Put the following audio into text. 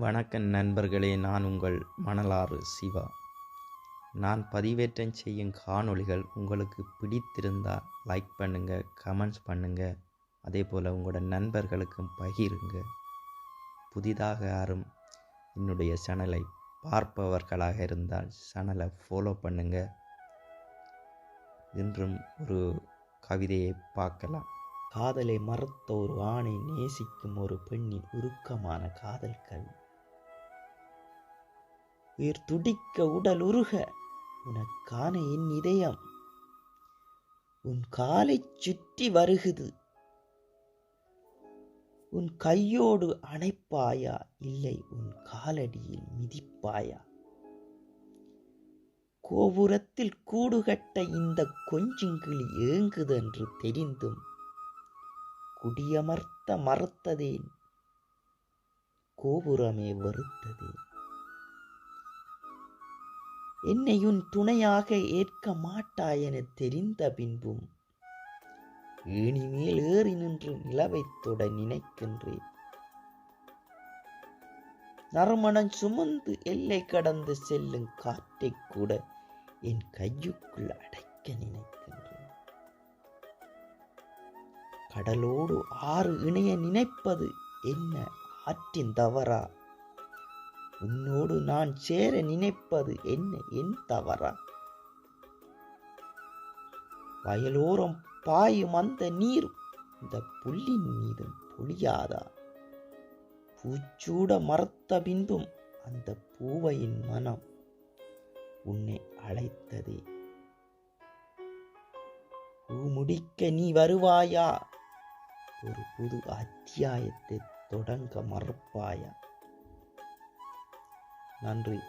வணக்கம் நண்பர்களே நான் உங்கள் மணலாறு சிவா. நான் பதிவேற்றம் செய்யும் காணொளிகள் உங்களுக்கு பிடித்திருந்தால் லைக் பண்ணுங்கள் கமெண்ட்ஸ் பண்ணுங்கள் அதே போல் உங்களோட நண்பர்களுக்கும் பகிருங்க. புதிதாக யாரும் என்னுடைய சேனலை பார்ப்பவர்களாக இருந்தால் சேனலை ஃபாலோ பண்ணுங்கள் இன்றும் ஒரு கவிதையை பார்க்கலாம். காதலை மறத்த ஒரு ஆணை நேசிக்கும் ஒரு பெண்ணின் உருக்கமான காதல் கவி உயிர் துடிக்க உடல் உருக உனக்கான என் இதயம். உன் காலை சுற்றி வருகுது. உன் கையோடு அணைப்பாயா? இல்லை உன் காலடியில் மிதிப்பாயா? கோபுரத்தில் கூடுகட்ட இந்த கொஞ்சிங்கிளி ஏங்குதென்று தெரிந்தும் குடியமர்த்த மறுத்ததேன். கோபுரமே வருத்ததேன் என்னை உன் துணையாக ஏற்க மாட்டாயென தெரிந்த பின்பும் இனிமேல் ஏறி நின்று நிலவைத் தொட நினைக்கின்றேன். நறுமணம் சுமந்து எல்லை கடந்து செல்லும் காற்றைக் கூட என் கையுக்குள் அடைக்க நினைத்தேன் கடலோடு ஆறு இணைய நினைப்பது என்ன ஆற்றின் தவறா? உன்னோடு நான் சேர நினைப்பது என்ன என் தவறா? வயலோரம் பாயும் அந்த நீர் இந்த புல்லின் மீதும் பொழியாதா? பூச்சூட மறத்த பின்பும் அந்த பூவையின் மனம் உன்னை அழைத்ததே. பூ முடிக்க நீ வருவாயா? ஒரு புது அத்தியாயத்தை தொடங்க மறப்பாயா? நன்றி.